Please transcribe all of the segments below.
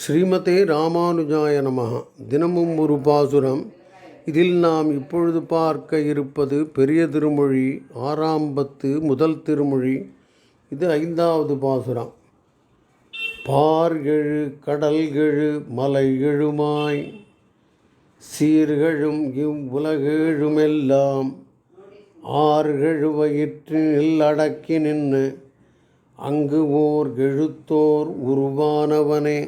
ஸ்ரீமதே ராமானுஜாய நமகா தினமும் ஒரு பாசுரம். இதில் நாம் இப்பொழுது பார்க்க இருப்பது பெரிய திருமொழி ஆறாம் பத்து முதல் திருமொழி. இது ஐந்தாவது பாசுரம். பார்கெழு கடல்கெழு மலைகெழுமாய் சீர்கழும் இவ்வுலகெழுமெல்லாம் ஆறுகழு வயிற்றினில் அடக்கி நின்று அங்கு ஓர் எழுத்தோர் உருவானவனே.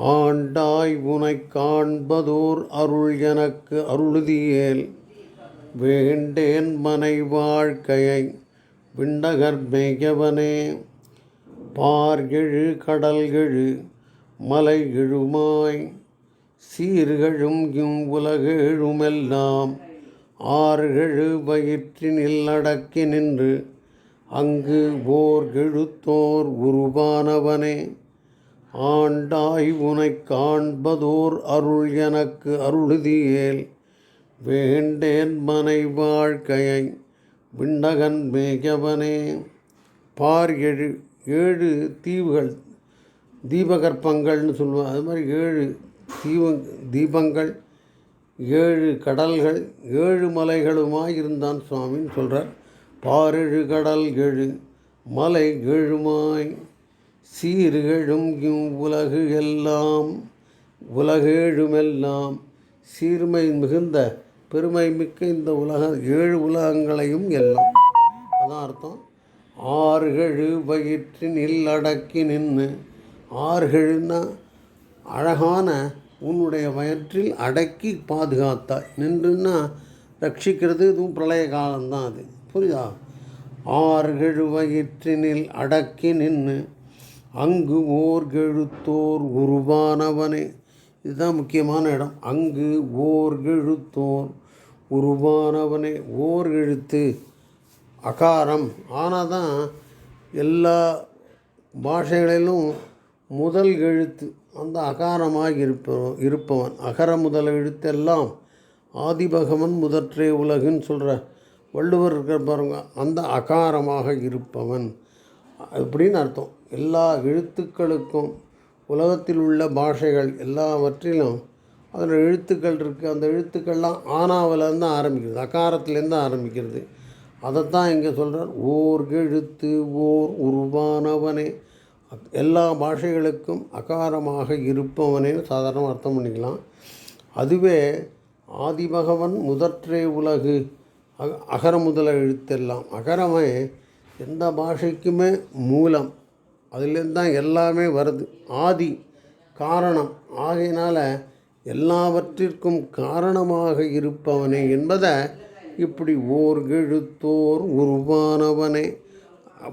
ஆண்டாய் உனை காண்பதோர் அருள் எனக்கு அருளுதியேல். வேண்டேன் மனை வாழ்க்கையை விண்டகர் மேயவனே. பார் எழு கடல் எழு மலை எழுமாய் சீர்கழும் இம் உலகெழுமெல்லாம் ஆறுகழு வயிற்றினில் அடக்கி நின்று அங்கு ஓர் எழுத்தோர் உருவானவனே. ஆண்டாய் உனை காண்பதோர் அருள் எனக்கு அருளுதியேல். வேண்டேன் மனை வாழ்க்கையை விண்ணகன் மேகவனே. பார் ஏழு ஏழு தீவுகள் தீபகற்பங்கள்னு சொல்லுவாங்க அது மாதிரி ஏழு தீப தீபங்கள் ஏழு கடல்கள் ஏழு மலைகளுமாய் இருந்தான் சுவாமின்னு சொல்கிறார் பாரெழு கடல் ஏழு மலை ஏழுமாய். சீர்கெழும் உலகு எல்லாம் உலகேழுமெல்லாம் சீர்மை மிகுந்த பெருமை மிக்க இந்த உலக ஏழு உலகங்களையும் எல்லாம். அதான் அர்த்தம். ஆறுகழு வயிற்றினில் அடக்கி நின்று ஆறுகழுன்னா அழகான உன்னுடைய வயிற்றில் அடக்கி பாதுகாத்தாய். நின்றுன்னா ரட்சிக்கிறது இதுவும் பிரளய காலம்தான் அது. புரியுதா? ஆறுகழு வயிற்றினில் அடக்கி நின்று அங்கு ஓர் கெழுத்தோர் உருவானவனே. இதுதான் முக்கியமான இடம். அங்கு ஓர் கெழுத்தோர் உருவானவனே. ஓர் எழுத்து அகாரம். ஆனால் தான் எல்லா பாஷைகளிலும் முதல் எழுத்து அந்த அகாரமாக இருப்பவன் இருப்பவன். அகர முதல் எழுத்தெல்லாம் ஆதிபகவன் முதற்றே உலகுன்னு சொல்கிற வள்ளுவர் இருக்கிற பாருங்க அந்த அகாரமாக இருப்பவன். அப்படின்னு அர்த்தம். எல்லா எழுத்துக்களுக்கும் உலகத்தில் உள்ள பாஷைகள் எல்லாவற்றிலும் அதில் எழுத்துக்கள் இருக்குது அந்த எழுத்துக்கள்லாம் ஆனாவிலேருந்து தான் ஆரம்பிக்கிறது அகாரத்துலேருந்து தான் ஆரம்பிக்கிறது. அதைத்தான் இங்கே சொல்கிறார் ஓர் எழுத்து ஓர் உருவானவனே. எல்லா பாஷைகளுக்கும் அகாரமாக இருப்பவனேன்னு சாதாரணமாக அர்த்தம் பண்ணிக்கலாம். அதுவே ஆதிபகவன் முதற்றே உலகு அக அகர முதல எழுத்தெல்லாம். அகரமே எந்த பாஷைக்குமே மூலம் அதுலேருந்து தான் எல்லாமே வருது. ஆதி காரணம். ஆகையினால் எல்லாவற்றிற்கும் காரணமாக இருப்பவனே என்பதை இப்படி ஓர் எழுத்தோர் உருவானவனே.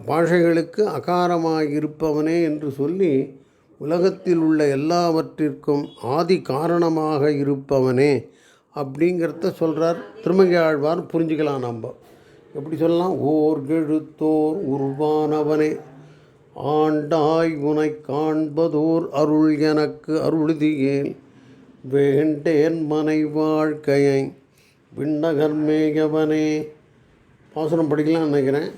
பாஷைகளுக்கு அகாரமாக இருப்பவனே என்று சொல்லி உலகத்தில் உள்ள எல்லாவற்றிற்கும் ஆதி காரணமாக இருப்பவனே அப்படிங்கிறத சொல்கிறார் திருமங்கை ஆழ்வார் புரிஞ்சுக்கலாம் நம்ம. எப்படி சொல்லலாம்? ஓர் கெழுத்தோர் உருவானவனே. ஆண்டாய் உனை காண்பதோர் அருள் எனக்கு அருளுதியேன் வேண்டேன் மனை வாழ்க்கையை விண்ணகர் பாசனம் படிக்கலாம் நினைக்கிறேன்.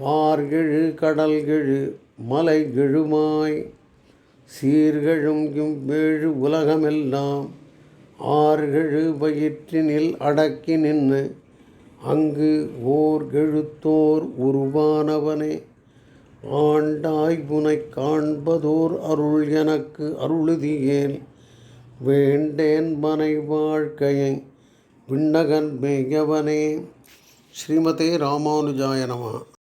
பார்கெழு கடல்கெழு மலை கெழுமாய். சீர்கழும் இவ்வேழு உலகமெல்லாம். ஆர்கெழு வயிற்றினில் அடக்கி நின்று. அங்கு ஓர் எழுத்தோர் உருவானவனே. ஆண்டாய் உனைக் காண்பதோர் அருள் எனக்கு அருளுதியேன் வேண்டேன் மனை வாழ்க்கையை விண்ணகன் மேயவனே. ஸ்ரீமதே ராமானுஜாய நமः.